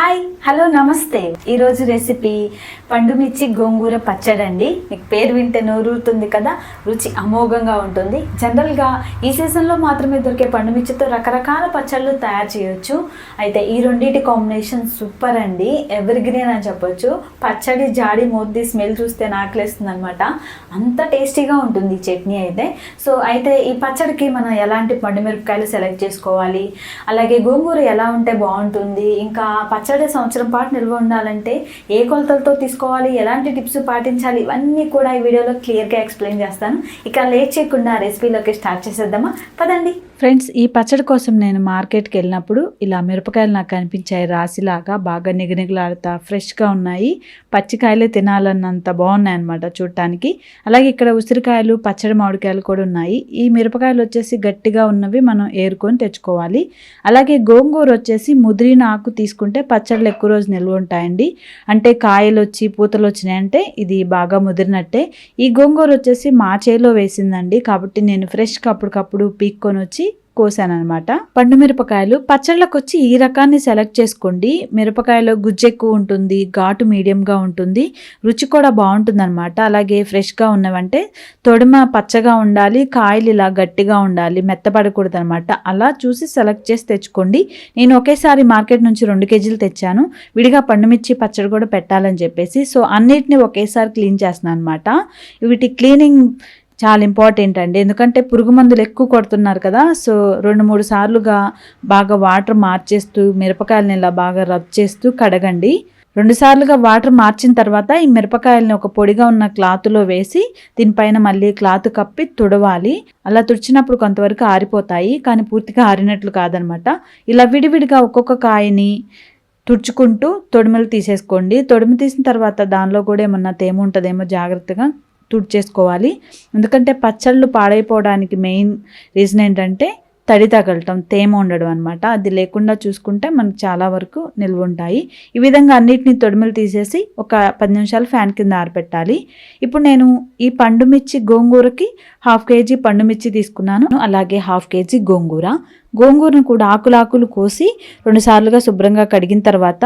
Hi hello నమస్తే. ఈరోజు recipe పండుమిర్చి గోంగూర పచ్చడి అండి మీకు పేరు వింటే నోరుతుంది కదా రుచి అమోఘంగా ఉంటుంది. జనరల్గా ఈ సీజన్లో మాత్రమే దొరికే పండుమిర్చితో రకరకాల పచ్చళ్ళు తయారు చేయొచ్చు. అయితే ఈ రెండింటి కాంబినేషన్ సూపర్ అండి. ఎవర్ గ్రీన్ అని చెప్పొచ్చు. పచ్చడి జాడి మోద్ది స్మెల్ చూస్తే నాకులేస్తుంది అనమాట అంత టేస్టీగా ఉంటుంది ఈ చట్నీ అయితే. సో అయితే ఈ పచ్చడికి మనం ఎలాంటి పండు మిరపకాయలు సెలెక్ట్ చేసుకోవాలి? అలాగే గోంగూర ఎలా ఉంటే బాగుంటుంది? ఇంకా పచ్చడి సంవత్సరం పాటు నిల్వ ఉండాలంటే ఏ కొలతలతో తీసుకోవాలి ఎలాంటి టిప్స్ పాటించాలి ఇవన్నీ కూడా ఈ వీడియోలో క్లియర్గా ఎక్స్ప్లెయిన్ చేస్తాను. ఇక లేట్ చేయకుండా రెసిపీలోకి స్టార్ట్ చేసేద్దామా? పదండి. ఫ్రెండ్స్ ఈ పచ్చడి కోసం నేను మార్కెట్కి వెళ్ళినప్పుడు ఇలా మిరపకాయలు నాకు కనిపించాయి రాసిలాగా బాగా నిగనిగలాడుతా ఫ్రెష్గా ఉన్నాయి. పచ్చికాయలే తినాలన్నంత బాగున్నాయి అనమాట చూడటానికి అలాగే ఇక్కడ ఉసిరికాయలు పచ్చడి మామిడికాయలు కూడా ఉన్నాయి. ఈ మిరపకాయలు వచ్చేసి గట్టిగా ఉన్నవి మనం ఏరుకొని తెచ్చుకోవాలి. అలాగే గోంగూర వచ్చేసి ముదిరిన ఆకు తీసుకుంటే పచ్చళ్ళు ఎక్కువ రోజు నిల్వ ఉంటాయండి. అంటే కాయలు వచ్చి పూతలు వచ్చినాయంటే ఇది బాగా ముదిరినట్టే. ఈ గోంగూర వచ్చేసి మా చేలో వేసిందండి. కాబట్టి నేను ఫ్రెష్గా అప్పటికప్పుడు పీక్కొని వచ్చి కోసాను అనమాట పండు మిరపకాయలు పచ్చళ్ళకు వచ్చి ఈ రకాన్ని సెలెక్ట్ చేసుకోండి. మిరపకాయలో గుజ్జు ఎక్కువ ఉంటుంది ఘాటు మీడియంగా ఉంటుంది రుచి కూడా బాగుంటుంది అనమాట అలాగే ఫ్రెష్గా ఉన్నవంటే తొడిమ పచ్చగా ఉండాలి కాయలు ఇలా గట్టిగా ఉండాలి మెత్తపడకూడదు అనమాట అలా చూసి సెలెక్ట్ చేసి తెచ్చుకోండి. నేను ఒకేసారి మార్కెట్ నుంచి రెండు కేజీలు తెచ్చాను. విడిగా పండుమిర్చి పచ్చడి కూడా పెట్టాలని చెప్పేసి సో అన్నిటిని ఒకేసారి క్లీన్ చేస్తున్నాను అనమాట వీటి క్లీనింగ్ చాలా ఇంపార్టెంట్ అండి. ఎందుకంటే పురుగు మందులు ఎక్కువ కొడుతున్నారు కదా సో రెండు మూడు సార్లుగా బాగా వాటర్ మార్చేస్తూ మిరపకాయలని ఇలా బాగా రబ్ చేస్తూ కడగండి. రెండు సార్లుగా వాటర్ మార్చిన తర్వాత ఈ మిరపకాయలని ఒక పొడిగా ఉన్న క్లాత్లో వేసి దీనిపైన మళ్ళీ క్లాత్ కప్పి తుడవాలి. అలా తుడిచినప్పుడు కొంతవరకు ఆరిపోతాయి కానీ పూర్తిగా ఆరినట్లు కాదనమాట. ఇలా విడివిడిగా ఒక్కొక్క కాయని తుడుచుకుంటూ తొడిమలు తీసేసుకోండి. తొడిమి తీసిన తర్వాత దానిలో కూడా ఏమన్నా తేమ ఉంటుందేమో జాగ్రత్తగా తుడిచేసుకోవాలి. ఎందుకంటే పచ్చళ్ళు పాడైపోవడానికి మెయిన్ రీజన్ ఏంటంటే తడి తగలటం తేమ ఉండడం అనమాట అది లేకుండా చూసుకుంటే మనకు చాలా వరకు నిల్వ ఉంటాయి. ఈ విధంగా అన్నిటిని తొడిమలు తీసేసి ఒక పది నిమిషాలు ఫ్యాన్ కింద ఆరబెట్టాలి. ఇప్పుడు నేను ఈ పండు మిర్చి గోంగూరకి హాఫ్ కేజీ పండు మిర్చి తీసుకున్నాను. అలాగే హాఫ్ కేజీ గోంగూర. గోంగూరను కూడా ఆకులాకులు కోసి రెండు సార్లుగా శుభ్రంగా కడిగిన తర్వాత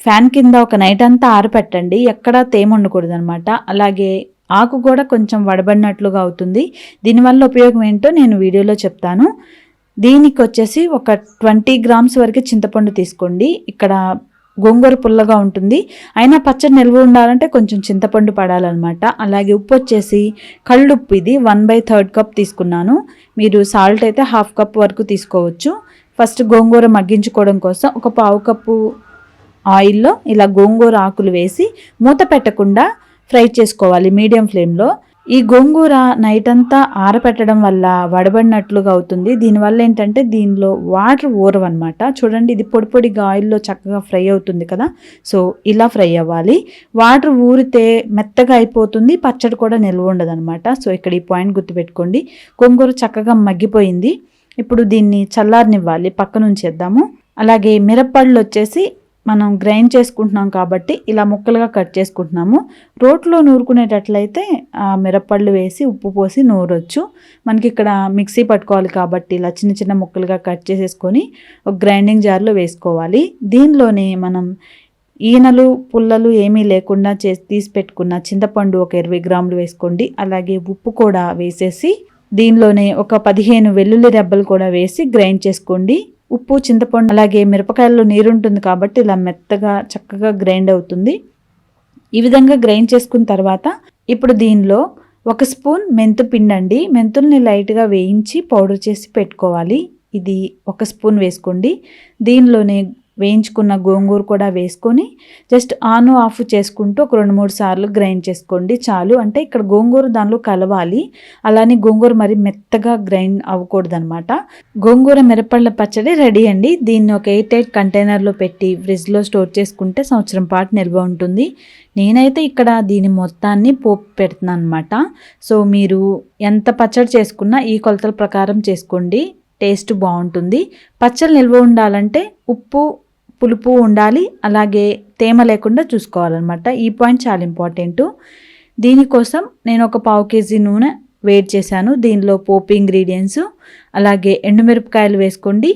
ఫ్యాన్ కింద ఒక నైట్ అంతా ఆరపెట్టండి ఎక్కడా తేమ ఉండకూడదు అనమాట అలాగే ఆకు కూడా కొంచెం వడబడినట్లుగా అవుతుంది. దీనివల్ల ఉపయోగం ఏంటో నేను వీడియోలో చెప్తాను. దీనికి వచ్చేసి ఒక ట్వంటీ గ్రామ్స్ వరకు చింతపండు తీసుకోండి. ఇక్కడ గోంగూర పుల్లగా ఉంటుంది. అయినా పచ్చడి నిల్వ ఉండాలంటే కొంచెం చింతపండు పడాలన్నమాట. అలాగే ఉప్పు వచ్చేసి కళ్ళుప్పు ఇది వన్ బై థర్డ్ కప్ తీసుకున్నాను. మీరు సాల్ట్ అయితే హాఫ్ కప్ వరకు తీసుకోవచ్చు. ఫస్ట్ గోంగూర మగ్గించుకోవడం కోసం ఒక పావు కప్పు ఆయిల్లో ఇలా గోంగూర ఆకులు వేసి మూత పెట్టకుండా ఫ్రై చేసుకోవాలి మీడియం ఫ్లేమ్లో. ఈ గోంగూర నైట్ అంతా ఆరపెట్టడం వల్ల వడబడినట్లుగా అవుతుంది. దీనివల్ల ఏంటంటే దీనిలో వాటర్ ఊరవన్నమాట. చూడండి ఇది పొడి పొడిగా ఆయిల్లో చక్కగా ఫ్రై అవుతుంది కదా. సో ఇలా ఫ్రై అవ్వాలి. వాటర్ ఊరితే మెత్తగా అయిపోతుంది పచ్చడి కూడా నిల్వ ఉండదు అనమాట సో ఇక్కడ ఈ పాయింట్ గుర్తుపెట్టుకోండి. గోంగూర చక్కగా మగ్గిపోయింది. ఇప్పుడు దీన్ని చల్లారనివ్వాలి. పక్క వేద్దాము అలాగే మిరప్పళ్ళు వచ్చేసి మనం గ్రైండ్ చేసుకుంటున్నాం కాబట్టి ఇలా ముక్కలుగా కట్ చేసుకుంటున్నాము. రోట్లో నూరుకునేటట్లయితే ఆ మిరప్పళ్ళు వేసి ఉప్పు పోసి నూరొచ్చు. మనకి ఇక్కడ మిక్సీ పట్టుకోవాలి కాబట్టి ఇలా చిన్న చిన్న ముక్కలుగా కట్ చేసేసుకొని ఒక గ్రైండింగ్ జార్లో వేసుకోవాలి. దీనిలోనే మనం ఈనలు పుల్లలు ఏమీ లేకుండా చేసి తీసి పెట్టుకున్న చింతపండు ఒక ఇరవై గ్రాములు వేసుకోండి. అలాగే ఉప్పు కూడా వేసేసి దీనిలోనే ఒక పదిహేను వెల్లుల్లి రెబ్బలు కూడా వేసి గ్రైండ్ చేసుకోండి. ఉప్పు చింతపండు అలాగే మిరపకాయల్లో నీరుంటుంది కాబట్టి ఇలా మెత్తగా చక్కగా గ్రైండ్ అవుతుంది. ఈ విధంగా గ్రైండ్ చేసుకున్న తర్వాత ఇప్పుడు దీనిలో ఒక స్పూన్ మెంతు పిండి అండి మెంతుల్ని లైట్గా వేయించి పౌడర్ చేసి పెట్టుకోవాలి. ఇది ఒక స్పూన్ వేసుకోండి. దీనిలోనే వేయించుకున్న గోంగూర కూడా వేసుకొని జస్ట్ ఆన్ ఆఫ్ చేసుకుంటూ ఒక రెండు మూడు సార్లు గ్రైండ్ చేసుకోండి చాలు. అంటే ఇక్కడ గోంగూర దానిలో కలవాలి. అలానే గోంగూర మరి మెత్తగా గ్రైండ్ అవ్వకూడదు అనమాట గోంగూర మిరపళ్ళ పచ్చడి రెడీ అండి. దీన్ని ఒక ఎయిట్ ఎయిట్ కంటైనర్లో పెట్టి ఫ్రిడ్జ్లో స్టోర్ చేసుకుంటే సంవత్సరం పాటు నిల్వ ఉంటుంది. నేనైతే ఇక్కడ దీని మొత్తాన్ని పోపు పెడుతున్నాను అనమాట సో మీరు ఎంత పచ్చడి చేసుకున్నా ఈ కొలతల ప్రకారం చేసుకోండి. టేస్ట్ బాగుంటుంది. పచ్చళ్ళు నిల్వ ఉండాలంటే ఉప్పు పులుపు ఉండాలి అలాగే తేమ లేకుండా చూసుకోవాలన్నమాట. ఈ పాయింట్ చాలా ఇంపార్టెంట్. దీనికోసం నేను ఒక పావు కేజీ నూనె వేడి చేశాను. దీనిలో పోపు ఇంగ్రీడియంట్స్ అలాగే ఎండుమిరపకాయలు వేసుకోండి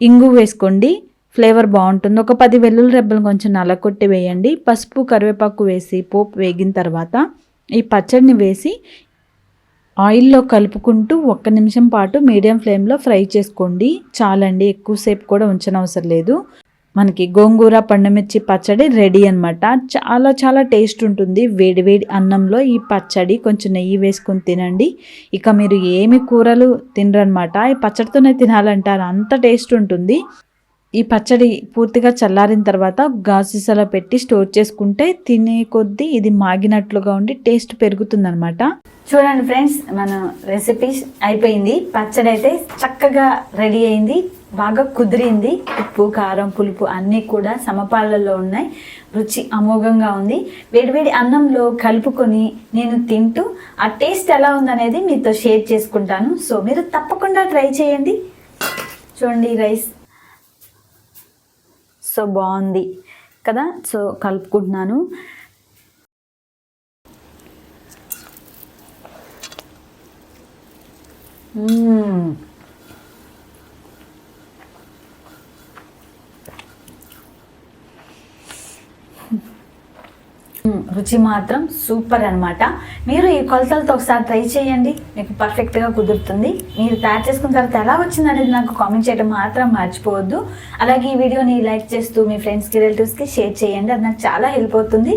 ఇంగు వేసుకోండి ఫ్లేవర్ బాగుంటుంది. ఒక పది వెల్లుల్లి రెబ్బలు కొంచెం నల్లకొట్టి వేయండి. పసుపు కరివేపాకు వేసి పోపు వేగిన తర్వాత ఈ పచ్చడిని వేసి ఆయిల్లో కలుపుకుంటూ ఒక్క నిమిషం పాటు మీడియం ఫ్లేమ్లో ఫ్రై చేసుకోండి. చాలండి ఎక్కువసేపు కూడా ఉంచనవసరం లేదు. మనకి గోంగూర పండుమిర్చి పచ్చడి రెడీ అన్నమాట. చాలా చాలా టేస్ట్ ఉంటుంది. వేడి వేడి అన్నంలో ఈ పచ్చడి కొంచెం నెయ్యి వేసుకొని తినండి. ఇక మీరు ఏమి కూరలు తినరనమాట ఈ పచ్చడితోనే తినాలంటారు. అంత టేస్ట్ ఉంటుంది. ఈ పచ్చడి పూర్తిగా చల్లారిన తర్వాత గాజుసలో పెట్టి స్టోర్ చేసుకుంటే తినే కొద్దీ ఇది మాగినట్లుగా ఉండి టేస్ట్ పెరుగుతుందనమాట చూడండి ఫ్రెండ్స్ మన రెసిపీస్ అయిపోయింది. పచ్చడి అయితే చక్కగా రెడీ అయింది. బాగా కుదిరింది. ఉప్పు కారం పులుపు అన్నీ కూడా సమపాలలో ఉన్నాయి. రుచి అమోఘంగా ఉంది. వేడివేడి అన్నంలో కలుపుకొని నేను తింటూ ఆ టేస్ట్ ఎలా ఉందనేది మీతో షేర్ చేసుకుంటాను. సో మీరు తప్పకుండా ట్రై చేయండి. చూడండి రైస్ సో బాగుంది కదా సో కలుపుకుంటున్నాను మ్మ్. రుచి మాత్రం సూపర్ అనమాట మీరు ఈ కొలతలతో ఒకసారి ట్రై చేయండి. మీకు పర్ఫెక్ట్గా కుదురుతుంది. మీరు తయారు చేసుకున్న తర్వాత ఎలా వచ్చింది అనేది నాకు కామెంట్ చేయడం మాత్రం మర్చిపోవద్దు. అలాగే ఈ వీడియోని లైక్ చేస్తూ మీ ఫ్రెండ్స్కి రిలేటివ్స్కి షేర్ చేయండి. అది నాకు చాలా హెల్ప్ అవుతుంది.